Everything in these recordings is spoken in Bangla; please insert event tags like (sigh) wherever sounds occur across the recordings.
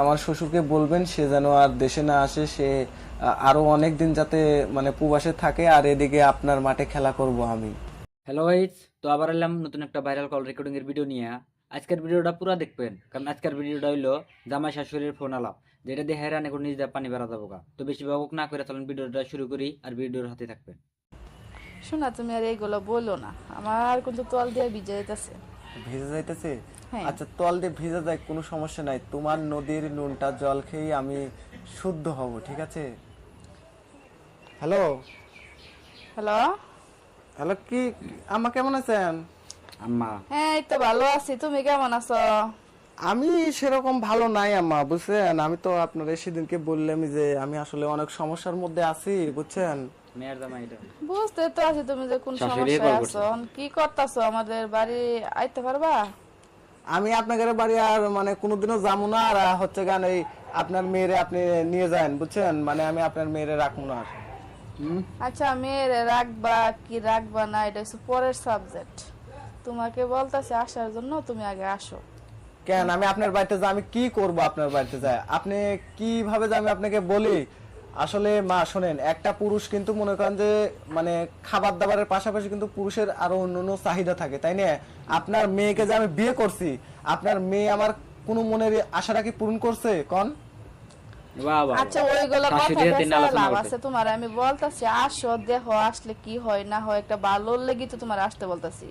আমার শ্বশুরকে বলবেন সে যেন আর দেশে না আসে সে আরও অনেক দিন যাতে মানে প্রবাসে থাকে আর এদিকে আপনার মাঠে খেলা করব আমি। হ্যালো গাইস তো আবার এলাম নতুন একটা ভাইরাল কল রেকর্ডিং এর ভিডিও নিয়ে। আজকের ভিডিওটা পুরো দেখবেন কারণ আজকের ভিডিওটা হইল জামাই শাশুড়ির ফোন আলাপ। যেটা দিয়ে হেরান এখন নিজে পানি বেড়া যাব গা। তো বেশি ভাবুক না করে চলেন ভিডিওটা শুরু করি আর ভিডিওর হাতে থাকবেন। শোনা তুমি আর এইগুলো বলো না আমার কিন্তু তল দিয়ে ভিজে যেতেছে। ভিজে যাইতেছে? হ্যাঁ। আচ্ছা তল দিয়ে ভিজে যায় কোনো সমস্যা নাই। তোমার নদীর নুনটা জল খেয়ে আমি শুদ্ধ হব ঠিক আছে? হ্যালো হ্যালো হ্যালো কি আম্মা কেমন আছেন? আম্মা। হ্যাঁ এই তো ভালো আছি তুমি কেমন আছো? আমি সেরকম ভালো নাই আম্মা বুঝছেন? আমি তো আপনার সেদিনকে বললাম যে আমি আসলে অনেক সমস্যার মধ্যে আছি বুঝছেন? মেয়ের জামাই এটা। বুঝতে তো আছি তুমি যে কোন সমস্যায় আছো। কি করতেছো? আমাদের বাড়ি আইতে পারবা? আমি আপনাদের বাড়ি আর মানে কোনোদিনও যাব না আর হচ্ছে গান এই আপনার মেয়েরে আপনি নিয়ে যান বুঝছেন? মানে আমি আপনার মেয়েরে রাখব না আর। আচ্ছা মেয়েরে রাখবা কি রাখবা না এটা হচ্ছে পরের সাবজেক্ট তোমাকে বলতেছে আসার জন্য তুমি আগে আসো। কেন? আমি আপনার বাড়িতে যাই আমি কি করব আপনার বাড়িতে যাই আপনি কীভাবে যে আমি আপনাকে বলি? আসলে মা শোনেন একটা পুরুষ কিন্তু মনে করেন যে মানে খাবার দাবারের পাশাপাশি কিন্তু পুরুষের আরও অন্যান্য চাহিদা থাকে তাই না? আপনার মেয়েকে যে আমি বিয়ে করছি আপনার মেয়ে আমার কোনো মনের আশাটা কি পূরণ করছে কন? আচ্ছা ওইগুলো কথা শাশুড়ির হাতে পেঁচায় আলোচনা লাভ আছে তোমার আমি বলতাছি আসো দেখো আসলে কি হয় না হয় একটা ভালো লেগে তো তোমার আসতে বলতাছি।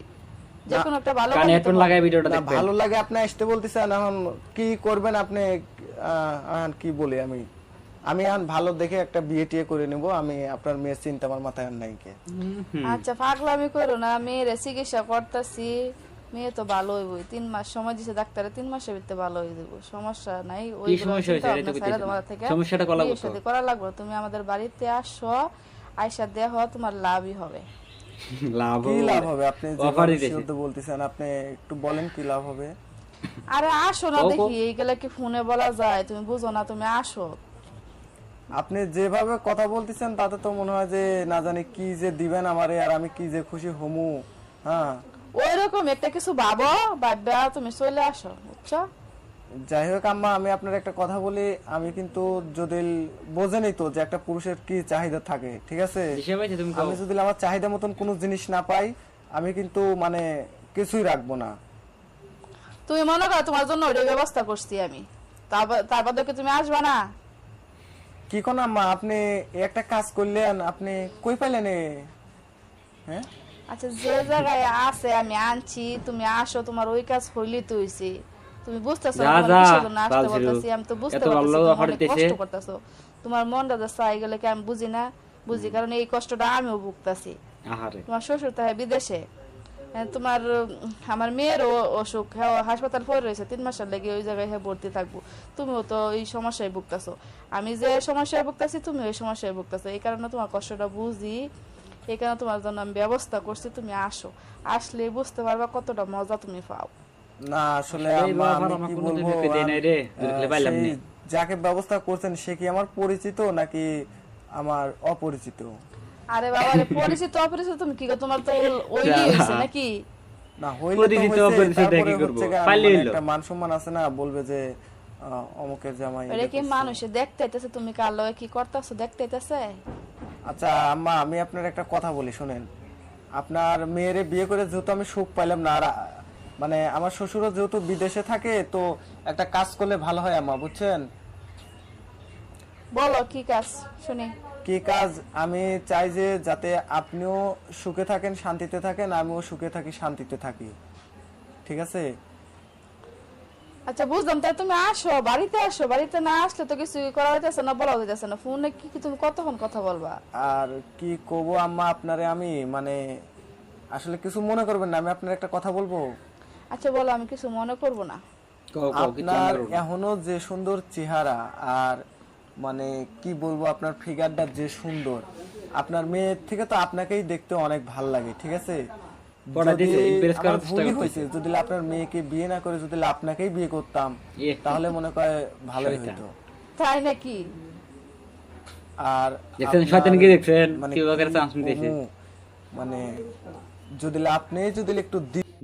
যে কোনো একটা ভালো কানে হেডফোন তোমার- ভিডিওটা দেখবেন ভালো লাগে আপনি আসতে বলতেছেন এখন কি করবেন আপনি? আহ, কি বলি আমি? আমি এখন ভালো দেখে একটা বিয়ে টিয়ে করে নেব আমি আপনার মেয়ের চিন্তা আমার মাথায় আর নাই কে। আচ্ছা পাগলামি করো না মেয়ের চিকিৎসা করতেছি মেয়ে তো ভালো হইবই। তিন মাস সময় দিছে ডাক্তারে তিন মাসের ভিতরে ভালো হয়ে যাব সমস্যা নাই। ওই সমস্যা হয়েছে? এটা তো কইতেছি থেকে সমস্যাটা করা লাগবে তো। করা লাগবে তুমি আমাদের বাড়িতে আসো আয়সা দেহ তোমার লাভই হবে। (laughs) লাভ কি লাভ হবে? আপনি বলতেছেন আপনি একটু বলেন কি লাভ হবে? আরে আসো না। দেখি এইগুলা কি ফোনে বলা যায়? তুমি বুঝো না তুমি আসো। আপনি যেভাবে কথা বলতেছেন তাতে তো মনে হয় যে না জানি কি যে দিবেন আমারে আর আমি কি যে খুশি হমু। হ্যাঁ। ওই রকম একটা কিছু ভাবো ভাববা তুমি চলে আসো বুঝছ? যাই হোক আম্মা আমি আপনার একটা কথা বলি। আমি কিন্তু যদি বোঝেনি তো যে একটা পুরুষের কি চাহিদা থাকে ঠিক আছে। আমি যদি আমার চাহিদা মতন কোনো জিনিস না পাই আমি কিন্তু মানে কিছুই রাখব না। তুমি মনে করো তোমার জন্য ওইটা ব্যবস্থা করছি আমি। তারপর- তারপর দেখে তুমি আসবা না। কি কোন আম্মা আপনি একটা কাজ করলেন আপনি কই পাইলেন এ? হ্যাঁ? আচ্ছা যে জায়গায় আছে আমি আনছি তুমি আসো তোমার ওই কাজ হইলি তো হইছে। তুমি বুঝতেছো না আসতে বলতেছি আমি তো বুঝতে পারতেছি কষ্ট করতেছো। তোমার মনটা যে চাই গেলে কি আমি বুঝি না? বুঝি কারণ এই কষ্টটা আমিও ভুগতাছি। আহারে। তোমার শ্বশুর তাহে বিদেশে। তোমার উম, আমার মেয়েরও অসুখ হ্যাঁ হাসপাতাল পড়ে রয়েছে তিন মাসের লেগে ওই জায়গায় হ্যাঁ ভর্তি থাকব। তুমিও তো এই সমস্যায় ভুগতেছো। আমি যে সমস্যায় ভুগতেছি তুমি ওই সমস্যায় ভুগতেছো। এই কারণে তোমার কষ্টটা বুঝি এই কারণে তোমার জন্য আমি ব্যবস্থা করছি তুমি আসো। আসলে বুঝতে পারবা কতটা মজা তুমি পাও। না আসলে আমি কি বলব। যাকে ব্যবস্থা করছেন সে কি আমার পরিচিত নাকি আমার অপরিচিত? আরে বাবা রে পরিচিত অপরিচিত তুমি কি গো? তোমার তো ওই। হয়েছে নাকি না হইলে তো হইছে, অপরিচিত একই করব। পাইলে মানে হইল। একটা মান সম্মান আছে না বলবে যে অমুকের জামাই এটা কি মানুষে দেখতে আইতেছে তুমি কার লগে কি করতেছো দেখতে আইতেছে আচ্ছা আম্মা আমি আপনার একটা কথা বলি শুনেন আপনার মেয়েরে বিয়ে করে যেহেতু আমি সুখ পাইলাম না আর মানে আমার শ্বশুরও যেহেতু বিদেশে থাকে তো একটা কাজ করলে ভালো হয় আম্মা বুঝছেন বলো কি কাজ শুনি কি কাজ? আমি চাই যে যাতে আপনিও সুখে থাকেন শান্তিতে থাকেন আমিও সুখে থাকি শান্তিতে থাকি। ঠিক আছে? আচ্ছা বুঝলাম। তাই তুমি আসো বাড়িতে আসো। বাড়িতে না আসলে তো কিছু করা হইতেছে না বলা হইতেছে না। ফোনে কি কি তুমি কতক্ষণ কথা বলবা? আর কি করব আম্মা আপনারে আমি? মানে আসলে কিছু মনে করবেন না আমি আপনার একটা কথা বলব? আচ্ছা বলো আমি কিছু মনে করব না। কও কও কিছু আপনার। এখনও যে সুন্দর চেহারা আর মানে কি বলব আপনার ফিগারটা যে সুন্দর। আপনার মেয়ের থেকে তো আপনাকেই দেখতে অনেক ভালো লাগে ঠিক আছে? যদি আপনার মেয়েকে বিয়ে না করে যদি আপনাকেই বিয়ে করতাম ইয়ে। তাহলে মনে করে ভালোই হতো তাই নাকি? আর দেখছেন শয়তান কি দেখছেন? মানে কি নিতেছে? মানে যদি আপনি যদি একটু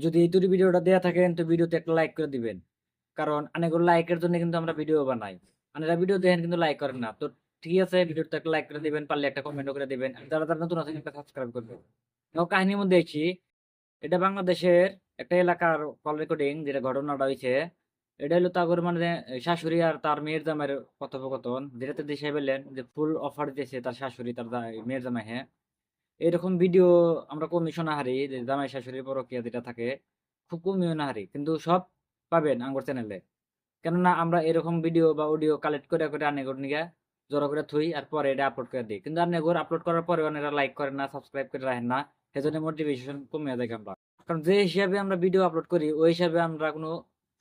যদি এই তুরি ভিডিওটা দেয়া থাকেন তো ভিডিওতে একটা লাইক করে দিবেন। কারণ অনেকগুলো লাইকের জন্য কিন্তু আমরা ভিডিও বানাই। আপনারা ভিডিও দেখেন কিন্তু লাইক করেন না। তো ঠিক আছে ভিডিওতে একটা লাইক করে দিবেন, পারলে একটা কমেন্ট করে দিবেন। যারা যারা নতুন আছেন, একটা সাবস্ক্রাইব করবেন। কাহিনীর মধ্যে দেখছি এটা বাংলাদেশের একটা এলাকার কল রেকর্ডিং যেটা ঘটনাটা হয়েছে এটা হলো তাগর মানে শাশুড়ি আর তার মেয়ের জামাইয়ের কথোপকথন, যেটাতে দেশে বললেন যে ফুল অফার দিয়েছে তার শাশুড়ি, তার মেয়ের জামাই হ্যাঁ। এরকম ভিডিও আমরা কমই শোনা হারি, যে জামাই শাশুড়ির পরকিয়া যেটা থাকে, খুব কমই না হারি। কিন্তু সব পাবেন আঙ্গুর চ্যানেলে কেননা আমরা এরকম ভিডিও বা অডিও কালেক্ট করে করে আনেগর নিয়ে জড়ো করে থুই আর পরে এটা আপলোড করে দিই। কিন্তু আনেগর আপলোড করার পরে অনেকরা লাইক করে না সাবস্ক্রাইব করে রাখেন না, সেজন্য মোটিভেশন কমে যায় আমরা। কারণ যে হিসাবে আমরা ভিডিও আপলোড করি, ওই হিসাবে আমরা কোনো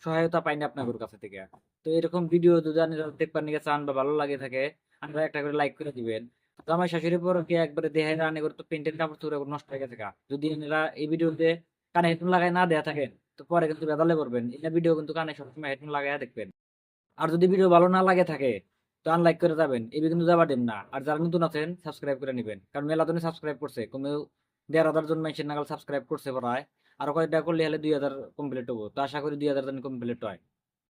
সহায়তা পাইনি আপনাদের কাছে থেকে। তো এরকম ভিডিও যদি আপনারা দেখবার নিকে চান বা ভালো লাগে থাকে, আপনারা একটা করে লাইক করে দিবেন। তো আমার শাশুড়ির পর কি একবারে দেহে রান্না করে তো কাপড় চোপড় নষ্ট হয়ে গেছে যদি এনারা এই ভিডিওতে কানে হেডফোন লাগাই না দেয়া থাকেন তো পরে কিন্তু বেদালে করবেন। এটা ভিডিও কিন্তু কানে সবসময় হেডফোন লাগাইয়া দেখবেন। আর যদি ভিডিও ভালো না লাগে থাকে, তো আনলাইক করে যাবেন। এই কিন্তু যাবার দেন না। আর যারা নতুন আছেন সাবস্ক্রাইব করে নেবেন। কারণ মেলা তুমি সাবস্ক্রাইব করছে, কমেও দেড় হাজার জন মানুষের নাগাল সাবস্ক্রাইব করছে প্রায়। আর কয়েকটা করলে হলে দুই হাজার কমপ্লিট হব। তো আশা করি দুই হাজার জন কমপ্লিট হয়।